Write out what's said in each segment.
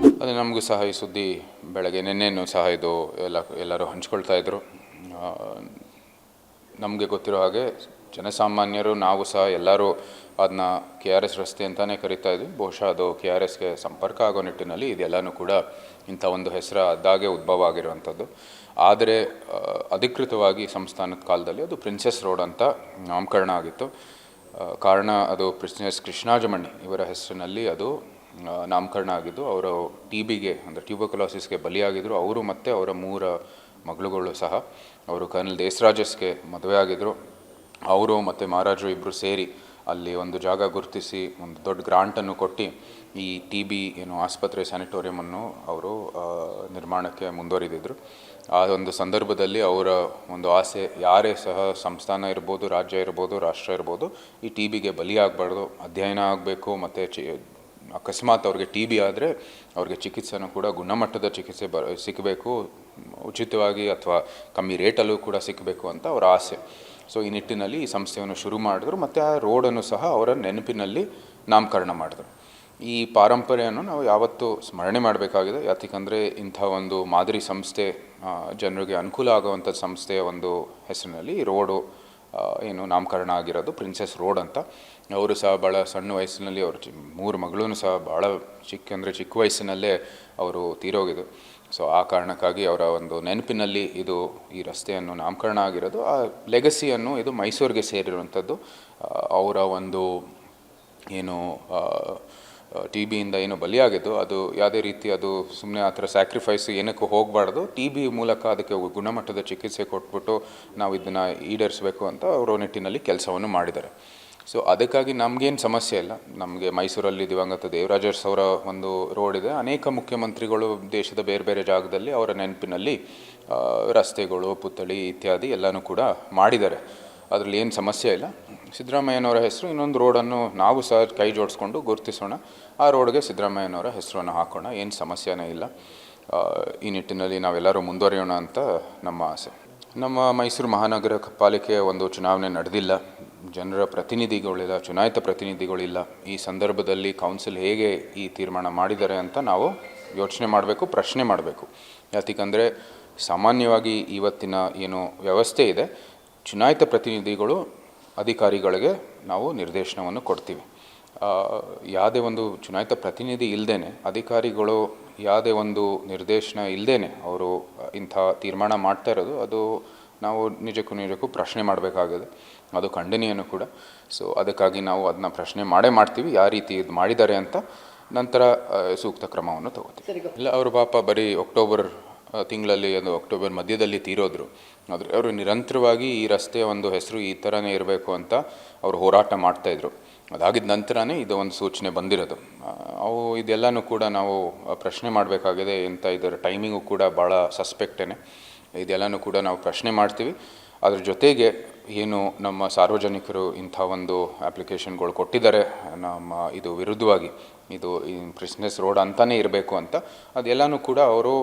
ಅದೇ ನಮಗೂ ಸಹ ಈ ಸುದ್ದಿ ಬೆಳಗ್ಗೆ ನಿನ್ನೆನೂ ಸಹ ಇದು ಎಲ್ಲ, ಎಲ್ಲರೂ ಹಂಚ್ಕೊಳ್ತಾ ಇದ್ದರು ನಮಗೆ ಗೊತ್ತಿರೋ ಹಾಗೆ ಜನಸಾಮಾನ್ಯರು, ನಾವು ಸಹ ಎಲ್ಲರೂ ಅದನ್ನ ಕೆ ಆರ್ ಎಸ್ ರಸ್ತೆ ಅಂತಲೇ ಕರಿತಾ ಇದ್ವಿ. ಬಹುಶಃ ಅದು ಕೆ ಆರ್ ಎಸ್ಗೆ ಸಂಪರ್ಕ ಆಗೋ ನಿಟ್ಟಿನಲ್ಲಿ ಇದೆಲ್ಲನೂ ಕೂಡ ಇಂಥ ಒಂದು ಹೆಸರು ಅದಾಗೆ ಉದ್ಭವ ಆಗಿರುವಂಥದ್ದು. ಆದರೆ ಅಧಿಕೃತವಾಗಿ ಸಂಸ್ಥಾನದ ಕಾಲದಲ್ಲಿ ಅದು ಪ್ರಿನ್ಸೆಸ್ ರೋಡ್ ಅಂತ ನಾಮಕರಣ ಆಗಿತ್ತು. ಕಾರಣ ಅದು ಪ್ರಿನ್ಸೆಸ್ ಕೃಷ್ಣಾಜಮಣಿ ಇವರ ಹೆಸರಿನಲ್ಲಿ ಅದು ನಾಮಕರಣ ಆಗಿದ್ದು ಅವರು ಟಿ ಬಿಗೆ ಅಂದರೆ ಟ್ಯೂಬರ್ಕುಲೋಸಿಸ್ಗೆ ಬಲಿಯಾಗಿದ್ದರು ಅವರು ಮತ್ತು ಅವರ ಮೂರ ಮಗಳುಗಳು ಸಹ ಅವರು ಕರ್ನಲ್ ದೇಸರಾಜಸ್ಗೆ ಮದುವೆ ಆಗಿದ್ದರು ಅವರು ಮತ್ತು ಮಹಾರಾಜರು ಇಬ್ಬರು ಸೇರಿ ಅಲ್ಲಿ ಒಂದು ಜಾಗ ಗುರುತಿಸಿ ಒಂದು ದೊಡ್ಡ ಗ್ರಾಂಟನ್ನು ಕೊಟ್ಟು ಈ ಟಿ ಬಿ ಏನು ಆಸ್ಪತ್ರೆ ಸ್ಯಾನಿಟೋರಿಯಮನ್ನು ಅವರು ನಿರ್ಮಾಣಕ್ಕೆ ಮುಂದುವರಿದಿದ್ರು. ಆ ಒಂದು ಸಂದರ್ಭದಲ್ಲಿ ಅವರ ಒಂದು ಆಸೆ, ಯಾರೇ ಸಹ ಸಂಸ್ಥಾನ ಇರ್ಬೋದು, ರಾಜ್ಯ ಇರ್ಬೋದು, ರಾಷ್ಟ್ರ ಇರ್ಬೋದು, ಈ ಟಿ ಬಿಗೆ ಬಲಿಯಾಗಬಾರ್ದು, ಅಧ್ಯಯನ ಆಗಬೇಕು, ಮತ್ತು ಅಕಸ್ಮಾತ್ ಅವ್ರಿಗೆ ಟಿ ಬಿ ಆದರೆ ಅವ್ರಿಗೆ ಚಿಕಿತ್ಸೆನೂ ಕೂಡ ಗುಣಮಟ್ಟದ ಚಿಕಿತ್ಸೆ ಬ ಸಿಗಬೇಕು ಉಚಿತವಾಗಿ ಅಥವಾ ಕಮ್ಮಿ ರೇಟಲ್ಲೂ ಕೂಡ ಸಿಗಬೇಕು ಅಂತ ಅವರ ಆಸೆ. ಸೊ ಈ ನಿಟ್ಟಿನಲ್ಲಿ ಈ ಸಂಸ್ಥೆಯನ್ನು ಶುರು ಮಾಡಿದ್ರು ಮತ್ತು ಆ ರೋಡನ್ನು ಸಹ ಅವರ ನೆನಪಿನಲ್ಲಿ ನಾಮಕರಣ ಮಾಡಿದ್ರು. ಈ ಪಾರಂಪರೆಯನ್ನು ನಾವು ಯಾವತ್ತೂ ಸ್ಮರಣೆ ಮಾಡಬೇಕಾಗಿದೆ. ಯಾತಕ್ಕಂದರೆ ಇಂಥ ಒಂದು ಮಾದರಿ ಸಂಸ್ಥೆ ಜನರಿಗೆ ಅನುಕೂಲ ಆಗುವಂಥ ಸಂಸ್ಥೆಯ ಒಂದು ಹೆಸರಿನಲ್ಲಿ ರೋಡು ಏನು ನಾಮಕರಣ ಆಗಿರೋದು ಪ್ರಿನ್ಸೆಸ್ ರೋಡ್ ಅಂತ. ಅವರು ಸಹ ಭಾಳ ಸಣ್ಣ ವಯಸ್ಸಿನಲ್ಲಿ ಅವರು ಚಿ, ಮೂರು ಮಗಳೂ ಸಹ ಭಾಳ ಚಿಕ್ಕ ಅಂದರೆ ಚಿಕ್ಕ ವಯಸ್ಸಿನಲ್ಲೇ ಅವರು ತೀರೋಗಿದ್ದು. ಸೊ ಆ ಕಾರಣಕ್ಕಾಗಿ ಅವರ ಒಂದು ನೆನಪಿನಲ್ಲಿ ಇದು ಈ ರಸ್ತೆಯನ್ನು ನಾಮಕರಣ ಆಗಿರೋದು. ಆ ಲೆಗಸಿಯನ್ನು ಇದು ಮೈಸೂರಿಗೆ ಸೇರಿರುವಂಥದ್ದು. ಅವರ ಒಂದು ಏನು ಟಿ ಬಿಯಿಂದ ಏನು ಬಲಿಯಾಗಿದ್ದು ಅದು ಯಾವುದೇ ರೀತಿ ಅದು ಸುಮ್ಮನೆ ಆ ಥರ ಸ್ಯಾಕ್ರಿಫೈಸ್ ಏನಕ್ಕೂ ಹೋಗಬಾರ್ದು. ಟಿ ಬಿ ಮೂಲಕ ಅದಕ್ಕೆ ಗುಣಮಟ್ಟದ ಚಿಕಿತ್ಸೆ ಕೊಟ್ಬಿಟ್ಟು ನಾವು ಇದನ್ನು ಈಡೇರಿಸಬೇಕು ಅಂತ ಅವರು ನಿಟ್ಟಿನಲ್ಲಿ ಕೆಲಸವನ್ನು ಮಾಡಿದ್ದಾರೆ. ಸೊ ಅದಕ್ಕಾಗಿ ನಮಗೇನು ಸಮಸ್ಯೆ ಇಲ್ಲ. ನಮಗೆ ಮೈಸೂರಲ್ಲಿ ದಿವಂಗತ ದೇವರಾಜರ್ಸ್ ಅವರ ಒಂದು ರೋಡ್ ಇದೆ. ಅನೇಕ ಮುಖ್ಯಮಂತ್ರಿಗಳು ದೇಶದ ಬೇರೆ ಬೇರೆ ಜಾಗದಲ್ಲಿ ಅವರ ನೆನಪಿನಲ್ಲಿ ರಸ್ತೆಗಳು, ಪುತ್ಥಳಿ ಇತ್ಯಾದಿ ಎಲ್ಲನೂ ಕೂಡ ಮಾಡಿದ್ದಾರೆ. ಅದರಲ್ಲಿ ಏನು ಸಮಸ್ಯೆ ಇಲ್ಲ. ಸಿದ್ದರಾಮಯ್ಯನವರ ಹೆಸರು, ಇನ್ನೊಂದು ರೋಡನ್ನು ನಾವು ಸಹ ಕೈ ಜೋಡಿಸ್ಕೊಂಡು ಗುರುತಿಸೋಣ. ಆ ರೋಡ್ಗೆ ಸಿದ್ದರಾಮಯ್ಯನವರ ಹೆಸರನ್ನು ಹಾಕೋಣ, ಏನು ಸಮಸ್ಯೆನೇ ಇಲ್ಲ. ಈ ನಿಟ್ಟಿನಲ್ಲಿ ನಾವೆಲ್ಲರೂ ಮುಂದುವರಿಯೋಣ ಅಂತ ನಮ್ಮ ಆಸೆ. ನಮ್ಮ ಮೈಸೂರು ಮಹಾನಗರ ಪಾಲಿಕೆಯ ಒಂದು ಚುನಾವಣೆ ನಡೆದಿಲ್ಲ. ಜನರ ಪ್ರತಿನಿಧಿಗಳಿಲ್ಲ, ಚುನಾಯಿತ ಪ್ರತಿನಿಧಿಗಳಿಲ್ಲ. ಈ ಸಂದರ್ಭದಲ್ಲಿ ಕೌನ್ಸಿಲ್ ಹೇಗೆ ಈ ತೀರ್ಮಾನ ಮಾಡಿದ್ದಾರೆ ಅಂತ ನಾವು ಯೋಚನೆ ಮಾಡಬೇಕು, ಪ್ರಶ್ನೆ ಮಾಡಬೇಕು. ಯಾತಿಕಂದರೆ ಸಾಮಾನ್ಯವಾಗಿ ಇವತ್ತಿನ ಏನು ವ್ಯವಸ್ಥೆ ಇದೆ, ಚುನಾಯಿತ ಪ್ರತಿನಿಧಿಗಳು ಅಧಿಕಾರಿಗಳಿಗೆ ನಾವು ನಿರ್ದೇಶನವನ್ನು ಕೊಡ್ತೀವಿ. ಯಾವುದೇ ಒಂದು ಚುನಾಯಿತ ಪ್ರತಿನಿಧಿ ಇಲ್ಲದೇ ಅಧಿಕಾರಿಗಳು ಯಾವುದೇ ಒಂದು ನಿರ್ದೇಶನ ಇಲ್ಲದೇ ಅವರು ಇಂಥ ತೀರ್ಮಾನ ಮಾಡ್ತಾ ಇರೋದು ಅದು ನಾವು ನಿಜಕ್ಕೂ ನಿಜಕ್ಕೂ ಪ್ರಶ್ನೆ ಮಾಡಬೇಕಾಗಿದೆ. ಅದು ಖಂಡನೀಯನೂ ಕೂಡ. ಸೊ ಅದಕ್ಕಾಗಿ ನಾವು ಅದನ್ನ ಪ್ರಶ್ನೆ ಮಾಡೇ ಮಾಡ್ತೀವಿ ಯಾವ ರೀತಿ ಇದು ಮಾಡಿದ್ದಾರೆ ಅಂತ ನಂತರ ಸೂಕ್ತ ಕ್ರಮವನ್ನು ತಗೋತೀವಿ. ಇಲ್ಲ ಅವರು ಪಾಪ ಬರೀ ಅಕ್ಟೋಬರ್ ತಿಂಗಳಲ್ಲಿ ಅದು ಅಕ್ಟೋಬರ್ ಮಧ್ಯದಲ್ಲಿ ತೀರೋದ್ರು. ಆದರೆ ಅವರು ನಿರಂತರವಾಗಿ ಈ ರಸ್ತೆಯ ಒಂದು ಹೆಸರು ಈ ಥರನೇ ಇರಬೇಕು ಅಂತ ಅವರು ಹೋರಾಟ ಮಾಡ್ತಾಯಿದ್ರು ಅದಾಗಿದ್ದ ನಂತರನೇ ಇದು ಒಂದು ಸೂಚನೆ ಬಂದಿರೋದು. ಅವು ಇದೆಲ್ಲನೂ ಕೂಡ ನಾವು ಪ್ರಶ್ನೆ ಮಾಡಬೇಕಾಗಿದೆ ಇಂಥ ಇದರ ಟೈಮಿಂಗು ಕೂಡ ಭಾಳ ಸಸ್ಪೆಕ್ಟೇನೆ ಇದೆಲ್ಲನೂ ಕೂಡ ನಾವು ಪ್ರಶ್ನೆ ಮಾಡ್ತೀವಿ. ಅದ್ರ ಜೊತೆಗೆ ಏನು ನಮ್ಮ ಸಾರ್ವಜನಿಕರು ಇಂಥ ಒಂದು ಅಪ್ಲಿಕೇಶನ್ಗಳು ಕೊಟ್ಟಿದ್ದಾರೆ, ನಮ್ಮ ಇದು ವಿರುದ್ಧವಾಗಿ, ಇದು ಬಿಸ್ನೆಸ್ ರೋಡ್ ಅಂತಲೇ ಇರಬೇಕು ಅಂತ, ಅದೆಲ್ಲನೂ ಕೂಡ ಅವರು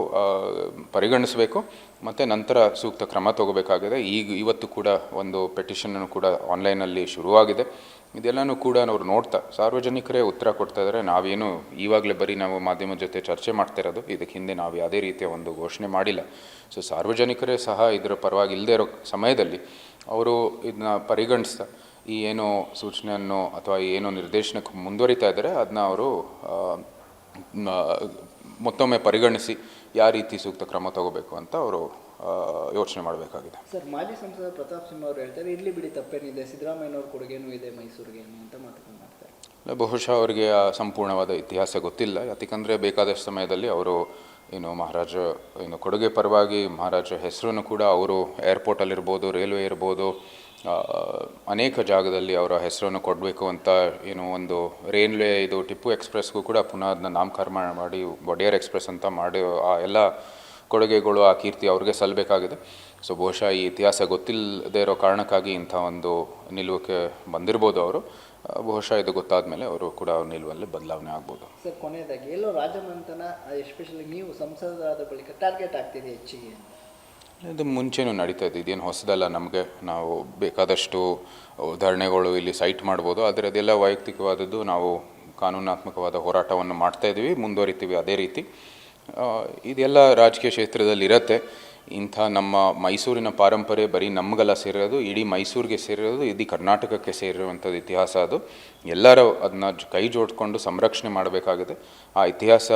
ಪರಿಗಣಿಸಬೇಕು, ಮತ್ತು ನಂತರ ಸೂಕ್ತ ಕ್ರಮ ತಗೋಬೇಕಾಗಿದೆ. ಈಗ ಇವತ್ತು ಕೂಡ ಒಂದು ಪೆಟಿಷನನ್ನು ಕೂಡ ಆನ್ಲೈನಲ್ಲಿ ಶುರುವಾಗಿದೆ. ಇದೆಲ್ಲನೂ ಕೂಡ ಅವರು ನೋಡ್ತಾ, ಸಾರ್ವಜನಿಕರೇ ಉತ್ತರ ಕೊಡ್ತಾ ಇದ್ದಾರೆ. ನಾವೇನು ಈವಾಗಲೇ ಬರೀ ನಾವು ಮಾಧ್ಯಮದ ಜೊತೆ ಚರ್ಚೆ ಮಾಡ್ತಾ ಇರೋದು, ಇದಕ್ಕೆ ಹಿಂದೆ ನಾವು ಯಾವುದೇ ರೀತಿಯ ಒಂದು ಘೋಷಣೆ ಮಾಡಿಲ್ಲ. ಸೊ ಸಾರ್ವಜನಿಕರೇ ಸಹ ಇದರ ಪರವಾಗಿ ಇಲ್ಲದೆ ಇರೋ ಸಮಯದಲ್ಲಿ ಅವರು ಇದನ್ನ ಪರಿಗಣಿಸ್ತಾ ಈ ಏನು ಸೂಚನೆಯನ್ನು ಅಥವಾ ಏನು ನಿರ್ದೇಶನಕ್ಕೆ ಮುಂದುವರಿತಾ ಇದ್ದಾರೆ ಅದನ್ನ ಅವರು ಮತ್ತೊಮ್ಮೆ ಪರಿಗಣಿಸಿ ಯಾವ ರೀತಿ ಸೂಕ್ತ ಕ್ರಮ ತಗೋಬೇಕು ಅಂತ ಅವರು ಯೋಚನೆ ಮಾಡಬೇಕಾಗಿದೆ. ಸರ್ ಮಾಜಿ ಸಂಸದ ಪ್ರತಾಪ್ ಸಿಂಹ ಅವರು ಹೇಳ್ತಾರೆ ಇಲ್ಲಿ ಬಿಡಿ ತಪ್ಪೇನಿದೆ. ಸಿದ್ದರಾಮಯ್ಯನವ್ರ ಕೊಡುಗೆನೂ ಇದೆ ಮೈಸೂರಿಗೆ ಅಂತ ಮಾತುಕೊಂಡು ಮಾಡ್ತಾರೆ. ಬಹುಶಃ ಅವರಿಗೆ ಆ ಸಂಪೂರ್ಣವಾದ ಇತಿಹಾಸ ಗೊತ್ತಿಲ್ಲ. ಯಾಕಂದರೆ ಬೇಕಾದಷ್ಟು ಸಮಯದಲ್ಲಿ ಅವರು ಏನು ಮಹಾರಾಜ ಏನು ಕೊಡುಗೆ ಪರವಾಗಿ ಮಹಾರಾಜ ಹೆಸರನ್ನು ಕೂಡ ಅವರು ಏರ್ಪೋರ್ಟಲ್ಲಿರ್ಬೋದು ರೈಲ್ವೆ ಇರ್ಬೋದು ಅನೇಕ ಜಾಗದಲ್ಲಿ ಅವರ ಹೆಸರನ್ನು ಕೊಡಬೇಕು ಅಂತ ಏನು ಒಂದು ರೈಲ್ವೆ ಇದು ಟಿಪ್ಪು ಎಕ್ಸ್ಪ್ರೆಸ್ಗೂ ಕೂಡ ಪುನಃ ಅದನ್ನ ನಾಮಕರಣ ಮಾಡಿ ಒಡೆಯರ್ ಎಕ್ಸ್ಪ್ರೆಸ್ ಅಂತ ಮಾಡಿ, ಆ ಎಲ್ಲ ಕೊಡುಗೆಗಳು, ಆ ಕೀರ್ತಿ ಅವ್ರಿಗೆ ಸಲ್ಲಬೇಕಾಗಿದೆ ಸೊ ಬಹುಶಃ ಈ ಇತಿಹಾಸ ಗೊತ್ತಿಲ್ಲದೇ ಇರೋ ಕಾರಣಕ್ಕಾಗಿ ಇಂಥ ಒಂದು ನಿಲುವಕ್ಕೆ ಬಂದಿರ್ಬೋದು ಅವರು. ಬಹುಶಃ ಇದು ಗೊತ್ತಾದ ಮೇಲೆ ಅವರು ಕೂಡ ಅವ್ರ ನಿಲುವಲ್ಲಿ ಬದಲಾವಣೆ ಆಗ್ಬೋದು. ಸರ್ ಕೊನೆಯದಾಗಿ ಎಲ್ಲೋ ರಾಜಮಂತನ ಎಸ್ಪೆಷಲಿ ನೀವು ಸಂಸದರಾದ ಬಳಿಕ ಟಾರ್ಗೆಟ್ ಆಗ್ತಿದೆ ಹೆಚ್ಚಿಗೆ? ಇದು ಮುಂಚೆನೂ ನಡೀತಾ ಇದೆ ಇದೇನು ಹೊಸದಲ್ಲ ನಮಗೆ ನಾವು ಬೇಕಾದಷ್ಟು ಉದಾಹರಣೆಗಳು ಇಲ್ಲಿ ಸೈಟ್ ಮಾಡ್ಬೋದು. ಆದರೆ ಅದೆಲ್ಲ ವೈಯಕ್ತಿಕವಾದದ್ದು ನಾವು ಕಾನೂನಾತ್ಮಕವಾದ ಹೋರಾಟವನ್ನು ಮಾಡ್ತಾ ಇದ್ದೀವಿ ಮುಂದುವರಿತೀವಿ ಅದೇ ರೀತಿ. ಇದೆಲ್ಲ ರಾಜಕೀಯ ಕ್ಷೇತ್ರದಲ್ಲಿ ಇರತ್ತೆ ಇಂಥ ನಮ್ಮ ಮೈಸೂರಿನ ಪಾರಂಪರೆ ಬರೀ ನಮಗೆಲ್ಲ ಸೇರಿರೋದು, ಇಡೀ ಮೈಸೂರಿಗೆ ಸೇರಿರೋದು, ಇಡೀ ಕರ್ನಾಟಕಕ್ಕೆ ಸೇರಿರುವಂಥದ್ದು ಇತಿಹಾಸ ಅದು. ಎಲ್ಲರೂ ಅದನ್ನ ಕೈ ಜೋಡ್ಕೊಂಡು ಸಂರಕ್ಷಣೆ ಮಾಡಬೇಕಾಗಿದೆ. ಆ ಇತಿಹಾಸ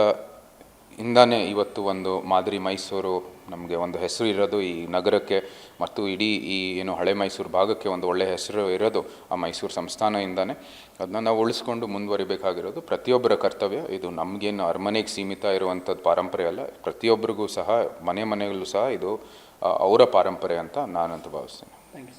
ಇಂದಾನೆ ಇವತ್ತು ಒಂದು ಮಾದರಿ ಮೈಸೂರು ನಮಗೆ ಒಂದು ಹೆಸರು ಇರೋದು ಈ ನಗರಕ್ಕೆ ಮತ್ತು ಇಡೀ ಈ ಏನು ಹಳೆ ಮೈಸೂರು ಭಾಗಕ್ಕೆ ಒಂದು ಒಳ್ಳೆಯ ಹೆಸರು ಇರೋದು ಆ ಮೈಸೂರು ಸಂಸ್ಥಾನದಿಂದನೇ. ಅದನ್ನ ನಾವು ಉಳಿಸ್ಕೊಂಡು ಮುಂದುವರಿಬೇಕಾಗಿರೋದು ಪ್ರತಿಯೊಬ್ಬರ ಕರ್ತವ್ಯ. ಇದು ನಮಗೇನು ಅರಮನೆಗೆ ಸೀಮಿತ ಇರುವಂಥದ್ದು ಪಾರಂಪರೆ ಅಲ್ಲ, ಪ್ರತಿಯೊಬ್ಬರಿಗೂ ಸಹ, ಮನೆ ಮನೆಗಳು ಸಹ ಇದು ಅವರ ಪಾರಂಪರೆ ಅಂತ ನಾನಂತೂ ಭಾವಿಸ್ತೇನೆ. Thank you